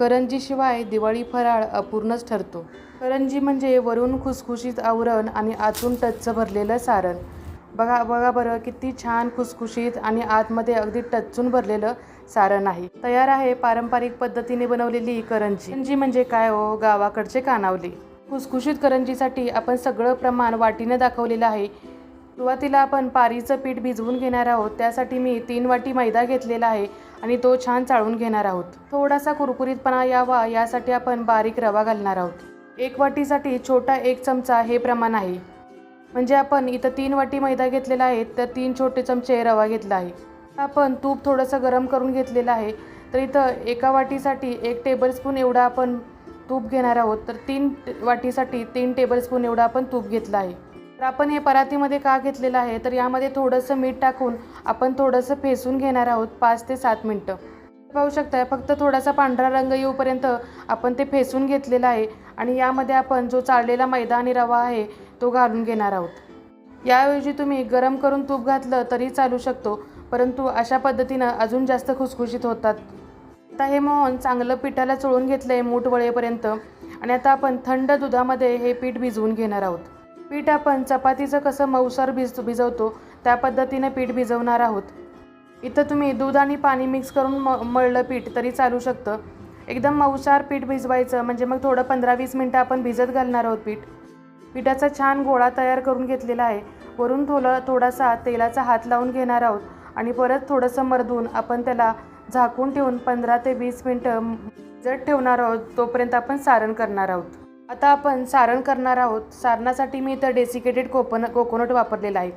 करंजीशिवाय दिवाळी फराळ अपूर्णच ठरतो. करंजी म्हणजे वरून खुसखुशीत आवरण आणि आतून टच्च भरलेलं सारण. बघा बघा बरं किती छान खुसखुशीत आणि आतमध्ये अगदी टच्चून भरलेलं सारण आहे. तयार आहे पारंपरिक पद्धतीने बनवलेली करंजी. करंजी म्हणजे काय हो? गावाकडचे कानावली. खुसखुशीत करंजीसाठी आपण सगळं प्रमाण वाटीनं दाखवलेलं आहे. सुरुवातीला आपण पारीचं पीठ भिजवून घेणार आहोत. त्यासाठी मी तीन वाटी मैदा घेतलेला आहे आणि तो छान चाळून घेणार आहोत. थोडासा कुरकुरीतपणा यावा यासाठी आपण बारीक रवा घालणार आहोत. एक वाटीसाठी छोटा एक चमचा हे प्रमाण आहे. म्हणजे आपण इथं तीन वाटी मैदा घेतलेला आहे तर तीन छोटे चमचे रवा घेतला आहे. आपण तूप थोडंसं गरम करून घेतलेलं आहे. तर इथं एका वाटीसाठी एक टेबलस्पून एवढा आपण तूप घेणार आहोत. तर तीन वाटीसाठी तीन टेबलस्पून एवढा आपण तूप घेतलं आहे. तर आपण हे परातीमध्ये का घेतलेलं आहे? तर यामध्ये थोडंसं मीठ टाकून आपण थोडंसं फेसून घेणार आहोत पाच ते सात मिनटं. पाहू शकताय फक्त थोडासा पांढरा रंग येऊपर्यंत आपण ते फेसून घेतलेलं आहे आणि यामध्ये आपण जो चाळलेला मैदा आणि रवा आहे तो घालून घेणार आहोत. याऐवजी तुम्ही गरम करून तूप घातलं तरी चालू शकतो परंतु अशा पद्धतीनं अजून जास्त खुसखुशीत होतात. आता हे मोहन चांगलं पिठाला चोळून घेतलं आहे मूठ वळेपर्यंत आणि आता आपण थंड दुधामध्ये हे पीठ भिजवून घेणार आहोत. पीठ आपण चपातीचं कसं मऊसार भिज भिजवतो त्या पद्धतीनं पीठ भिजवणार आहोत. इथं तुम्ही दूध आणि पाणी मिक्स करून म मळलं पीठ तरी चालू शकतं. एकदम मऊसार पीठ भिजवायचं म्हणजे मग थोडं पंधरा वीस मिनटं आपण भिजत घालणार आहोत पीठ. पिठाचा छान गोळा तयार करून घेतलेला आहे. वरून थोडं थोडासा तेलाचा हात लावून घेणार आहोत आणि परत थोडंसं मर्दून आपण त्याला झाकून ठेवून पंधरा ते वीस मिनटं जट ठेवणार आहोत तोपर्यंत आपण सारण करणार आहोत. आता आपण सारण करणार आहोत. सारणासाठी मी इथं डेसिकेटेड कोकोन कोकोनट वापरलेलं आहे.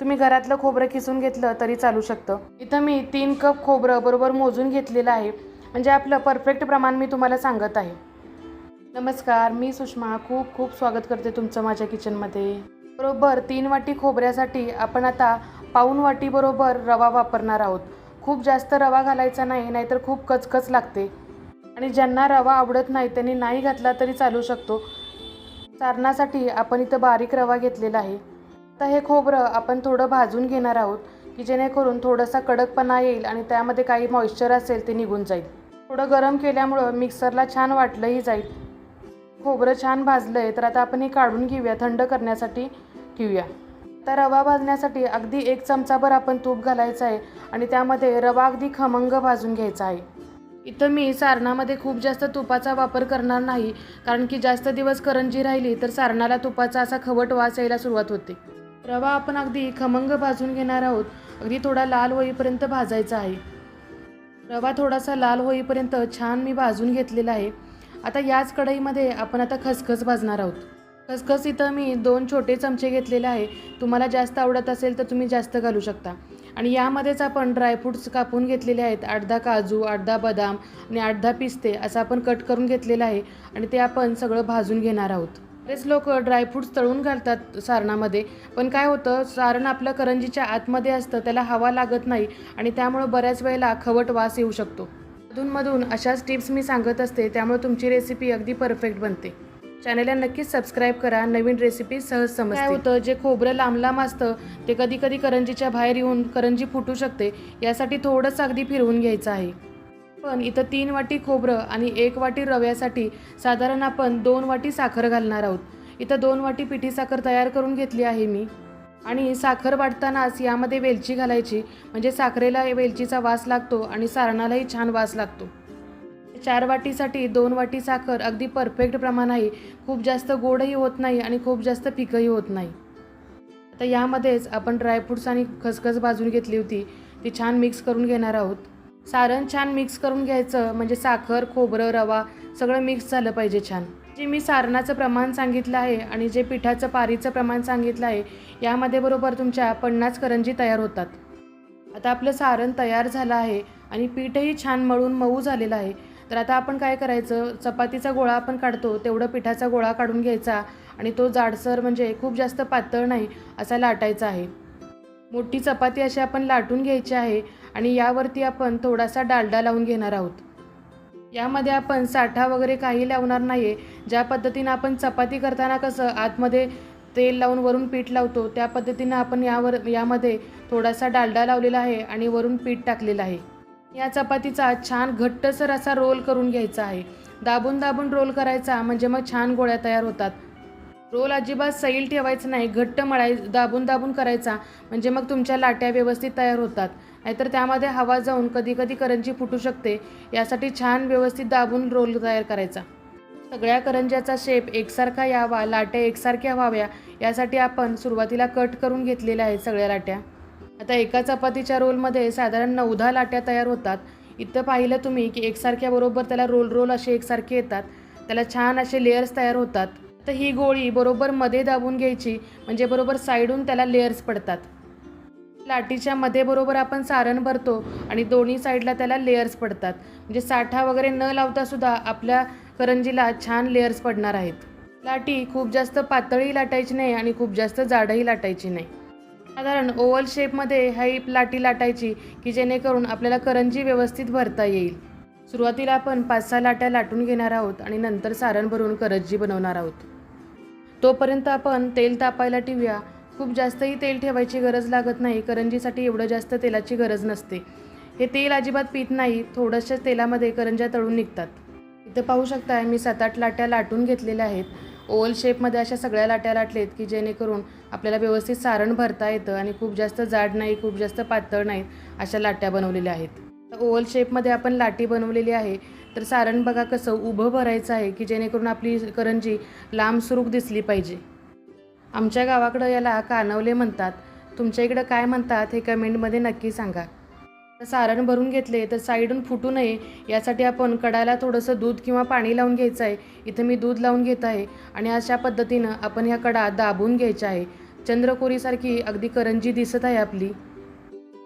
तुम्ही घरातलं खोबरं किसून घेतलं तरी चालू शकतं. इथं मी तीन कप खोबरं बरोबर मोजून घेतलेलं आहे. म्हणजे आपलं परफेक्ट प्रमाण मी तुम्हाला सांगत आहे. नमस्कार मी सुषमा. खूप खूप स्वागत करते तुमचं माझ्या किचनमध्ये बरोबर तीन वाटी खोबऱ्यासाठी आपण आता पाऊन वाटी बरोबर रवा वापरणार आहोत. खूप जास्त रवा घालायचा नाही नाहीतर खूप कचकच लागते. आणि ज्यांना रवा आवडत नाही त्यांनी नाही घातला तरी चालू शकतो. सारणासाठी आपण इथं बारीक रवा घेतलेला आहे. आता हे खोबरं आपण थोडं भाजून घेणार आहोत की जेणेकरून थोडासा कडकपणा येईल आणि त्यामध्ये काही मॉइश्चर असेल ते निघून जाईल. थोडं गरम केल्यामुळं मिक्सरला छान वाटलंही जाईल. खोबरं छान भाजलं आहे तर आता आपण हे काढून घेऊया थंड करण्यासाठी ठेवूया तर रवा भाजण्यासाठी अगदी एक चमचाभर आपण तूप घालायचं आहे आणि त्यामध्ये रवा अगदी खमंग भाजून घ्यायचा आहे. इथं मी सारणामध्ये खूप जास्त तुपाचा वापर करणार नाही कारण की जास्त दिवस करंजी राहिली तर सारणाला तुपाचा असा खवट वास यायला सुरुवात होते. रवा आपण अगदी खमंग भाजून घेणार आहोत. अगदी थोडा लाल होईपर्यंत भाजायचा आहे. रवा थोडासा लाल होईपर्यंत छान मी भाजून घेतलेला आहे. आता याच कढईमध्ये आपण आता खसखस भाजणार आहोत. खसखस इथं मी दोन छोटे चमचे घेतलेले आहे. तुम्हाला जास्त आवडत असेल तर तुम्ही जास्त घालू शकता. आणि यामध्येच आपण ड्रायफ्रूट्स कापून घेतलेले आहेत. आठ दहा काजू आठ दहा बदाम आणि आठ दहा पिस्ते असं आपण कट करून घेतलेलं आहे आणि ते आपण सगळं भाजून घेणार आहोत. बरेच लोक ड्रायफ्रूट्स तळून घालतात सारणामध्ये. पण काय होतं सारण आपलं करंजीच्या आतमध्ये असतं त्याला हवा लागत नाही आणि त्यामुळं बऱ्याच वेळेला खवट वास येऊ शकतो. अधूनमधून अशाच टिप्स मी सांगत असते त्यामुळे तुमची रेसिपी अगदी परफेक्ट बनते. चॅनलला नक्कीच सबस्क्राईब करा. नवीन रेसिपी सहज समज काय होतं जे खोबरं लांब लांब असतं ते कधी कधी करंजीच्या बाहेर येऊन करंजी फुटू शकते. यासाठी थोडंसं अगदी फिरवून घ्यायचं आहे. पण इथं तीन वाटी खोबरं आणि एक वाटी रव्यासाठी साधारण आपण दोन वाटी साखर घालणार आहोत. इथं दोन वाटी पिठी साखर तयार करून घेतली आहे मी. आणि साखर वाटतानाच यामध्ये वेलची घालायची. म्हणजे साखरेला वेलचीचा वास लागतो आणि सारणालाही छान वास लागतो. चार वाटीसाठी दोन वाटी साखर अगदी परफेक्ट प्रमाण आहे खूप जास्त गोडही होत नाही आणि खूप जास्त फिकंही होत नाही. आता यामध्येच आपण ड्रायफ्रूट्स आणि खसखस भाजून घेतली होती. ती छान मिक्स करून घेणार आहोत. सारण छान मिक्स करून घ्यायचं म्हणजे साखर खोबरं रवा सगळं मिक्स झालं पाहिजे छान. जे मी सारणाचं प्रमाण सांगितलं आहे आणि जे पिठाचं पारीचं प्रमाण सांगितलं आहे यामध्ये बरोबर तुमच्या पन्नास करंजी तयार होतात. आता आपलं सारण तयार झालं आहे आणि पीठही छान मळून मऊ झालेलं आहे. तर आता आपण काय करायचं? चपातीचा गोळा आपण काढतो तेवढं पिठाचा गोळा काढून घ्यायचा आणि तो जाडसर म्हणजे खूप जास्त पातळ नाही असा लाटायचा आहे. मोठी चपाती अशी आपण लाटून घ्यायची आहे आणि यावरती आपण थोडासा डालडा लावून घेणार आहोत. यामध्ये आपण साठा वगैरे काही लावणार नाही आहे ज्या पद्धतीनं आपण चपाती करताना कसं आतमध्ये तेल लावून वरून पीठ लावतो त्या पद्धतीनं आपण यावर यामध्ये थोडासा डालडा लावलेला आहे आणि वरून पीठ टाकलेलं आहे. या चपातीचा छान घट्टसर असा रोल करून घ्यायचा आहे. दाबून दाबून रोल करायचा म्हणजे मग छान गोळ्या तयार होतात. रोल अजिबात सैल ठेवायचं नाही घट्ट मळाय दाबून दाबून करायचा म्हणजे मग तुमच्या लाट्या व्यवस्थित तयार होतात. नाहीतर त्यामध्ये हवा जाऊन कधी कधी करंजी फुटू शकते यासाठी छान व्यवस्थित दाबून रोल तयार करायचा. सगळ्या करंज्याचा शेप एकसारखा यावा लाट्या एकसारख्या व्हाव्या यासाठी आपण सुरुवातीला कट करून घेतलेल्या आहेत सगळ्या लाट्या. आता एका चपातीच्या रोलमध्ये साधारण नऊ दहा लाट्या तयार होतात. इथं पाहिलं तुम्ही की एकसारख्याबरोबर त्याला रोल रोल असे एकसारखे येतात. त्याला छान असे लेयर्स तयार होतात. तर ही गोळी बरोबर मध्ये दाबून घ्यायची म्हणजे बरोबर साईडून त्याला लेयर्स पडतात. लाटीच्या मध्ये बरोबर आपण सारण भरतो आणि दोन्ही साईडला त्याला लेयर्स पडतात. म्हणजे साठा वगैरे न लावता सुद्धा आपल्या करंजीला छान लेयर्स पडणार आहेत. लाटी खूप जास्त पातळी लाटायची नाही आणि खूप जास्त जाडही लाटायची नाही. साधारण ओव्हल शेपमध्ये ही लाटी लाटायची की जेणेकरून आपल्याला करंजी व्यवस्थित भरता येईल. सुरुवातीला आपण पाच सहा लाट्या लाटून घेणार आहोत आणि नंतर सारण भरून करंजी बनवणार आहोत. तोपर्यंत आपण तेल तापायला ठेवूया. खूप जास्तही तेल ठेवायची गरज लागत नाही. करंजीसाठी एवढं जास्त तेलाची गरज नसते. हे तेल अजिबात पीत नाही. थोड्याशा तेलामध्ये करंज्या तळून निघतात. इथं पाहू शकताय मी सात आठ लाट्या लाटून घेतलेल्या आहेत. ओवल शेपमध्ये अशा सगळ्या लाट्या लाटलेत की जेणेकरून आपल्याला व्यवस्थित सारण भरता येतं आणि खूप जास्त जाड नाही खूप जास्त पातळ नाहीत अशा लाट्या बनवलेल्या आहेत. ओवल शेपमध्ये आपण लाटी बनवलेली आहे. तर सारण बघा कसं उभं भरायचं आहे की जेणेकरून आपली करंजी लांब सुरूक दिसली पाहिजे. आमच्या गावाकडं याला कानवले म्हणतात. तुमच्या इकडं काय म्हणतात हे कमेंटमध्ये नक्की सांगा. सारण भरून घेतले तर साईडून फुटू नये. यासाठी आपण कडाला थोडंसं दूध किंवा पाणी लावून घ्यायचं आहे. इथं मी दूध लावून घेत आहे आणि अशा पद्धतीनं आपण ह्या कडा दाबून घ्यायच्या आहे. चंद्रकोरीसारखी अगदी करंजी दिसत आहे आपली.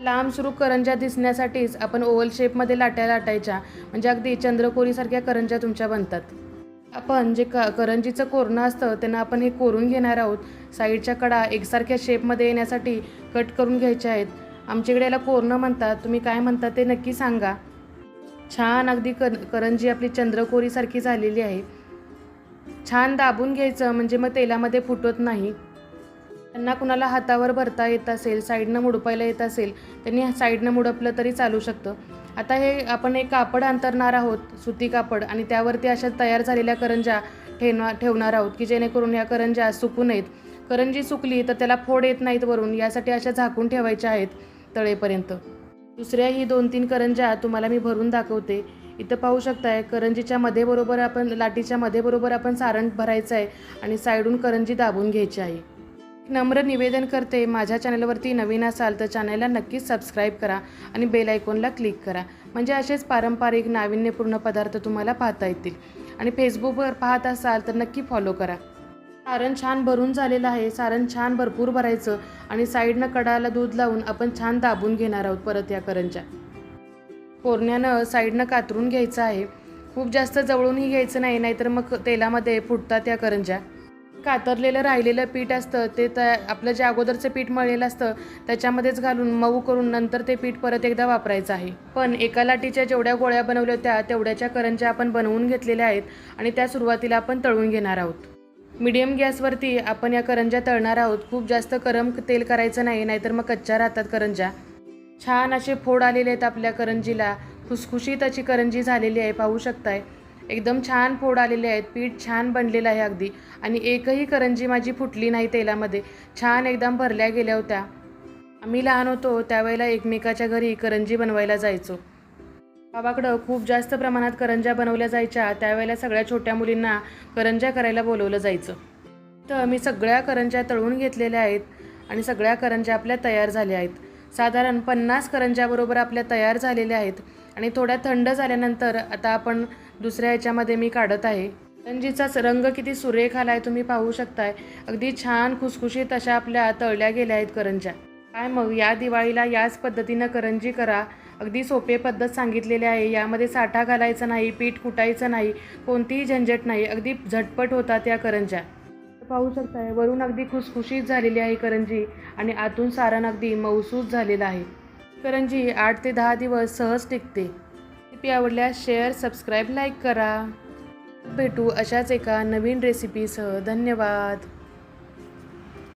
लांब सुरू करंज्या दिसण्यासाठीच आपण ओव्हल शेपमध्ये लाट्या लाटायच्या. म्हणजे अगदी चंद्रकोरीसारख्या करंज्या तुमच्या बनतात. आपण जे क करंजीचं कोरणं असतं त्यांना आपण हे कोरून घेणार आहोत. साईडच्या कडा एकसारख्या शेपमध्ये येण्यासाठी कट करून घ्यायच्या आहेत. आमच्याकडे याला कोरणं म्हणतात. तुम्ही काय म्हणता ते नक्की सांगा. छान अगदी कर करंजी आपली चंद्रकोरीसारखी झालेली आहे. छान दाबून घ्यायचं म्हणजे मग तेलामध्ये फुटत नाही. त्यांना कुणाला हातावर भरता येत असेल साईडनं मुडपायला येत असेल त्यांनी साईडनं मुडपलं तरी चालू शकतं. आता हे आपण एक कापड अंतरणार आहोत सुती कापड आणि त्यावरती अशा तयार झालेल्या करंज्या ठेवणार ठेवणार आहोत की जेणेकरून या करंज्या सुकू नयेत. करंजी सुकली तर त्याला फोड येत नाहीत वरून यासाठी अशा झाकून ठेवायच्या आहेत. तळेपर्यंत. दुसऱ्या ही दोन तीन करंज्या तुम्हाला मी भरून दाखवते. इथं पाहू शकताय करंजीच्या मध्ये बरोबर आपण लाटीच्या मध्ये बरोबर आपण सारण भरायचं आहे आणि साईडून करंजी दाबून घ्यायची आहे. नम्र निवेदन करते माझ्या चॅनलवरती नवीन असाल तर चॅनलला नक्कीच सबस्क्राईब करा आणि बेल आयकॉनला क्लिक करा. म्हणजे असेच पारंपरिक नाविन्यपूर्ण पदार्थ तुम्हाला पाहता येतील. आणि फेसबुकवर पाहत असाल तर नक्की फॉलो करा. सारण छान भरून झालेलं आहे. सारण छान भरपूर भरायचं आणि साईडनं कडाला दूध लावून आपण छान दाबून घेणार आहोत परत या करंज्या. कोरण्यानं साईडनं कातरून घ्यायचं आहे. खूप जास्त जवळूनही घ्यायचं नाही नाहीतर मग तेलामध्ये फुटतात या करंज्या. कातरलेलं राहिलेलं पीठ असतं ते त्या आपलं जे अगोदरचं पीठ मळलेलं असतं त्याच्यामध्येच घालून मऊ करून नंतर ते पीठ परत एकदा वापरायचं आहे. पण एका लाटीच्या जेवढ्या गोळ्या बनवल्या होत्या तेवढ्याच्या करंज्या आपण बनवून घेतलेल्या आहेत आणि त्या सुरुवातीला आपण तळून घेणार आहोत. मीडियम गॅसवरती आपण या करंज्या तळणार आहोत. खूप जास्त करम तेल करायचं नाही नाहीतर मग कच्च्या राहतात करंज्या. छान असे फोड आलेले आहेत आपल्या करंजीला. खुसखुशीत अशी करंजी झालेली आहे पाहू शकताय. एकदम छान फोड आलेले आहेत. पीठ छान बनलेलं आहे अगदी. आणि एकही करंजी माझी फुटली नाही तेलामध्ये. छान एकदम भरल्या गेल्या होत्या. आम्ही लहान होतो त्यावेळेला एकमेकाच्या घरी करंजी बनवायला जायचो. गावाकडं खूप जास्त प्रमाणात करंज्या बनवल्या जायच्या. त्यावेळेला सगळ्या छोट्या मुलींना करंज्या करायला बोलवलं जायचं. तर मी सगळ्या करंज्या तळून घेतलेल्या आहेत आणि सगळ्या करंज्या आपल्या तयार झाल्या आहेत. साधारण पन्नास करंज्याबरोबर आपल्या तयार झालेल्या आहेत आणि थोड्या थंड झाल्यानंतर आता आपण दुसऱ्या ह्याच्यामध्ये मी काढत आहे. करंजीचा रंग किती सुरेख आला आहे तुम्ही पाहू शकताय. अगदी छान खुसखुशीत अशा आपल्या तळल्या गेल्या आहेत करंज्या. काय मग या दिवाळीला याच पद्धतीनं करंजी करा. अगदी सोपे पद्धत सांगितलेली आहे. यामध्ये साठा घालायचा नाही पीठ कुटायचं नाही कोणतीही झंझट नाही. अगदी झटपट होतात या करंज्या. पाहू शकताय वरून अगदी खुसखुशीत झालेली आहे करंजी आणि आतून सारण अगदी मऊसूस झालेलं आहे. करंजी आठ ते दहा दिवस सहज टिकते. रेसिपी आवडल्यास शेअर सबस्क्राईब लाईक करा. भेटू अशाच एका नवीन रेसिपीसह. धन्यवाद.